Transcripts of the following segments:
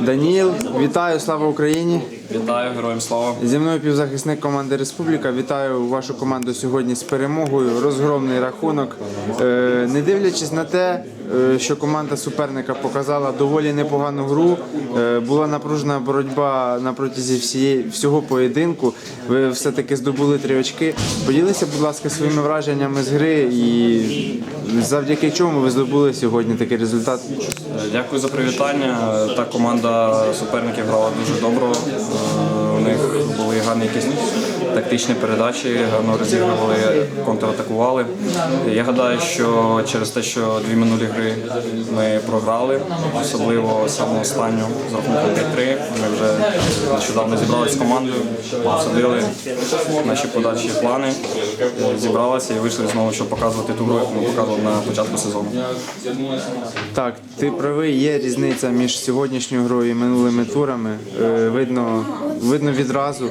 Даніл, вітаю, слава Україні! Вітаю, героям слава. Зі мною півзахисник команди Республіка. Вітаю вашу команду сьогодні з перемогою. Розгромний рахунок. Е, Не дивлячись на те, е, що команда суперника показала доволі непогану гру. е, Була напружена боротьба на протязі всієї всього поєдинку. Ви все-таки здобули три очки. Поділися, будь ласка, своїми враженнями з гри і завдяки чому ви здобули сьогодні такий результат. Дякую за привітання. Та команда суперників грала дуже добре. Гарні якісь тактичні передачі, гарно розігрували, контратакували. Я гадаю, що через те, що дві минулі гри ми програли, особливо саме останню з рахунком 5-3, ми вже нещодавно зібралися з командою, обсудили наші подальші плани, зібралися і вийшли знову, щоб показувати ту гру, яку ми показували на початку сезону. Так, ти правий, є різниця між сьогоднішньою грою і минулими турами. Е, видно, видно відразу.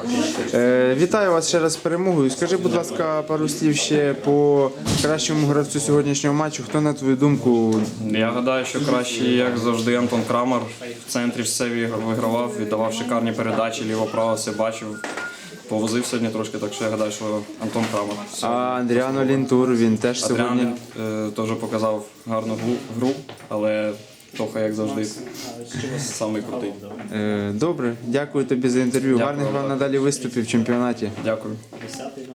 Е, вітаю вас ще раз з перемогою. Скажи, будь ласка, пару слів ще по кращому гравцю сьогоднішнього матчу. Хто на твою думку? Я гадаю, що краще, як завжди, Антон Крамер в центрі все вигр- вигравав, віддавав шикарні передачі, ліво-право все бачив. Повозив сьогодні трошки, так що я гадаю, що Антон Крамер. А Андріано Лінтур він теж сьогодні. Е, теж показав гарну гру, але Тоха, як завжди, самий крутий. Е, добре, дякую тобі за інтерв'ю. Гарних вам надалі виступів в чемпіонаті. Дякую.